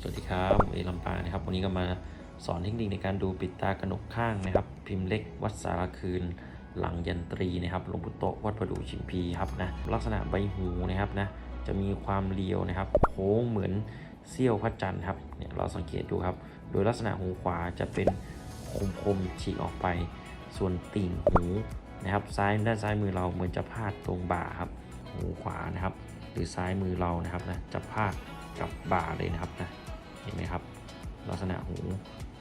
สวัสดีครับเอลำปางนะครับ วันนี้ก็มาสอนเทคนิคในการดูปิดตากระหนกข้างนะครับ พิมพ์เล็กวัดสารคืน หลังยันตรีนะครับหลวงปู่โตวัดประดูชิมพีครับนะลักษณะใบหูนะครับนะจะมีความเรียวนะครับโค้งเหมือนเสี้ยวพระจันทร์ครับเนี่ยเราสังเกตดูครับ โดยลักษณะหูขวาจะเป็นคมๆฉีกออกไป ส่วนติ่งหูนะครับ ซ้ายด้านซ้ายมือเราเหมือนจะพาดตรงบ่าครับ หูขวานะครับ หรือซ้ายมือเรานะครับนะจะพาดกับบ่าเลยนะครับนะ ห็นไหมครับ ลักษณะหู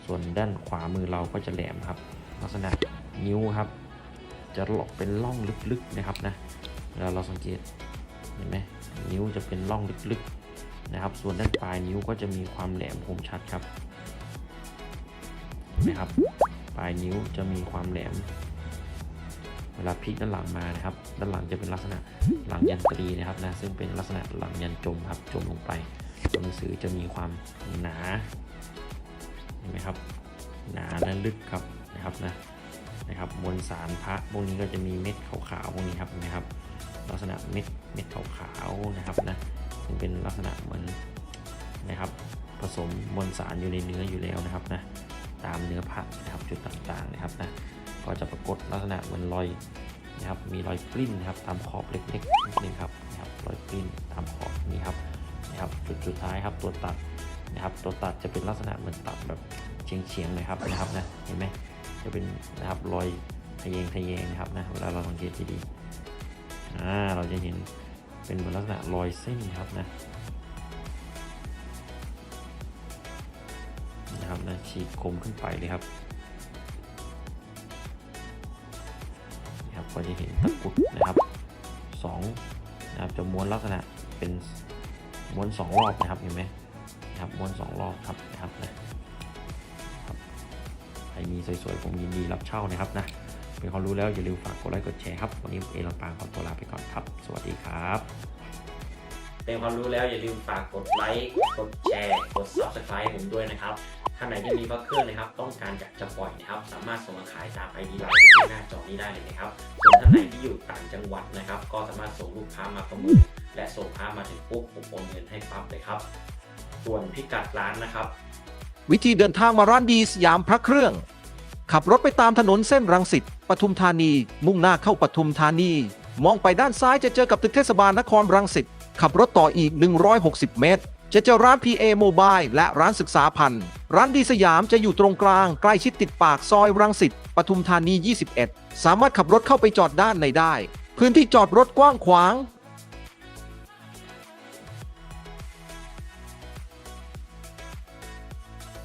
ส่วนด้านขวามือเราก็จะแหลมครับ ลักษณะนิ้วครับ จะหลอกเป็นร่องลึกๆนะครับนะเวลาเราสังเกตเห็นไหมนิ้วจะเป็นร่องลึกๆนะครับ ส่วนด้านปลายนิ้วก็จะมีความแหลมคมชัดครับเห็นไหมครับปลายนิ้วจะมีความแหลม เวลาพลิกด้านหลังมานะครับ ด้านหลังจะเป็นลักษณะหลังยันตรีนะครับนะซึ่งเป็นลักษณะหลังยันจมครับจมลงไป ตัวหนังสือจะมีความหนาเห็นไหมครับ หนาและลึกครับนะครับนะนะครับมวลสารพระพวกนี้ก็จะมีเม็ดขาวๆพวกนี้ครับนไหมครับ ลักษณะเม็ดเม็ดขาวๆนะครับนะซึ่งเป็นลักษณะเหมือนนะครับ ผสมมวลสารอยู่ในเนื้ออยู่แล้วนะครับนะตามเนื้อผักนะครับจุดต่างๆนะครับนะก็จะปรากฏลักษณะเหมือนรอยนะครับมีรอยปริ้นนะครับตามขอบเล็กๆนิดนึงครับนะครับรอยปริ้นตามขอบนี้ครับ นะครับจุดสุดท้ายครับตัวตัดนะครับตัวตัดจะเป็นลักษณะเหมือนตัดแบบเฉียงๆหนะครับนะครับนะเห็นไหมจะเป็นนะครับรอยทะแยงทะแยงนะครับนะเวลาเราสังเกตดีๆอ่าเราจะเห็นเป็นเหมือนลักษณะรอยเส้นครับนะนะครับนะฉีดคมขึ้นไปเลยครับนี่ครับก็จะเห็นตะกุดนะครับสองนะครับจะม้วนลักษณะเป็น ม้วนสองรอบนะครับเห็นไหมครับม้วนสองรอบครับนะครับนะครับใครมีสวยๆผมยินดีรับเช่านะครับนะเป็นความรู้แล้วอย่าลืมฝากกดไลค์กดแชร์ครับวันนี้เอลำปางขอตัวลาไปก่อนครับ สวัสดีครับเป็นความรู้แล้วอย่าลืมฝากกดไลค์กดแชร์กด subscribe ผมด้วยนะครับท่านไหนที่มีพระเครื่องนะครับ ต้องการอยากจะปล่อยนะครับ สามารถส่งมาขายตามไอดีไลน์ที่ขึ้นหน้าจอนี้ได้เลยนะครับส่วนท่านไหนที่อยู่ต่างจังหวัดนะครับ ก็สามารถส่งลูกค้ามาประมูล และส่งค้ามาถึงปุ๊บผมโอนเงินให้ปั๊บเลยครับ ส่วนพิกัดร้านนะครับ วิธีเดินทางมาร้านดีสยามพระเครื่อง ขับรถไปตามถนนเส้นรังสิตปทุมธานี มุ่งหน้าเข้าปทุมธานี มองไปด้านซ้ายจะเจอกับตึกเทศบาลนครรังสิตขับรถต่ออีก 160 เมตร จะเจอร้าน PA Mobile และร้านศึกษาพันธ์ร้านดีสยามจะอยู่ตรงกลาง ใกล้ชิดติดปากซอยรังสิตปทุมธานี 21 สามารถขับรถเข้าไปจอดด้านในได้ พื้นที่จอดรถกว้างขวาง